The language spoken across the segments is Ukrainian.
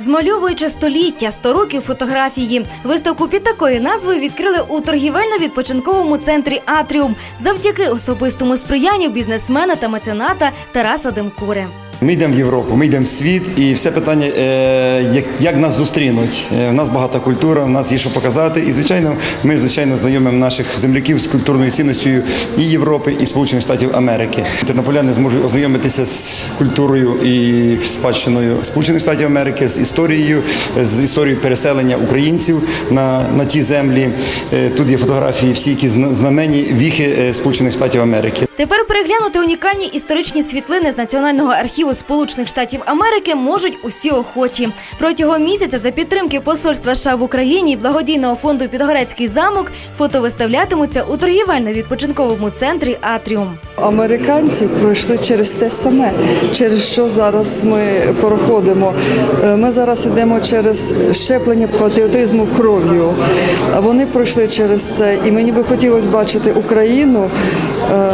Змальовуючи століття, 100 років фотографії. Виставку під такою назвою відкрили у торгівельно-відпочинковому центрі Атріум завдяки особистому сприянню бізнесмена та мецената Тараса Демкури. Ми йдемо в Європу, ми йдемо в світ, і все питання, е, як, нас зустрінуть. Е, У нас багата культура, у нас є що показати. І звичайно, ми звичайно знайомимо наших земляків з культурною цінністю і Європи, і Сполучених Штатів Америки. Тернополяни зможуть ознайомитися з культурою і спадщиною Сполучених Штатів Америки, з історією, з історією переселення українців на, на ті землі. Е, Тут є фотографії, всі які знамені віхи е, Сполучених Штатів Америки. Тепер переглянути унікальні історичні світлини з Національного архіву Сполучених Штатів Америки можуть усі охочі. Протягом місяця за підтримки посольства США в Україні і благодійного фонду Підгорецький замок фото виставлятимуться у торгівельно-відпочинковому центрі Атріум. Американці пройшли через те саме, через що зараз ми проходимо. Е, Ми зараз йдемо через щеплення патріотизму кров'ю. Вони пройшли через це, і мені би хотілося бачити Україну е,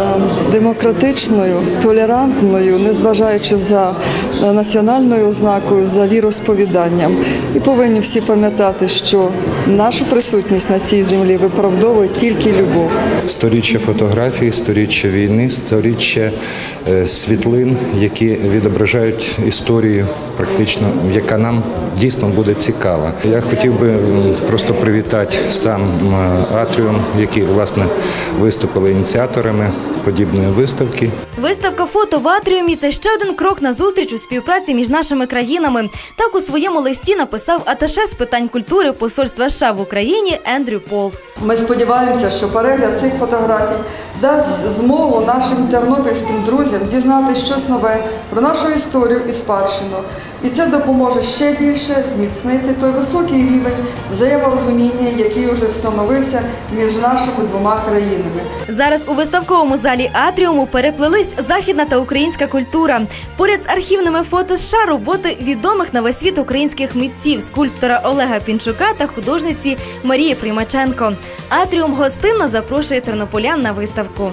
демократичною, толерантною, незважаючи за національною ознакою, за віросповіданням. І повинні всі пам'ятати, що нашу присутність на цій землі виправдовує тільки любов. Сторіччя фотографії, сторіччя війни, сторіччя е, світлин, які відображають історію, практично, яка нам дійсно буде цікава. Я хотів би просто привітати сам Атріум, які власне виступили ініціаторами подібної виставки. Виставка фото в Атріумі це ще один крок на зустріч у співпраці між нашими країнами. Так у своєму листі написав аташе з питань культури посольства США в Україні Ендрю Пол. Ми сподіваємося, що перегляд цих фотографій дасть змогу нашим тернопільським друзям дізнати щось нове про нашу історію і спадщину. І це допоможе ще більше зміцнити той високий рівень взаєморозуміння, який вже встановився між нашими двома країнами. Зараз у виставковому залі Атріуму переплелись західна та українська культура. Поряд з архівними фото США роботи відомих на весь світ українських митців, скульптора Олега Пінчука та художниці Марії Примаченко. Атріум гостинно запрошує тернополян на виставку.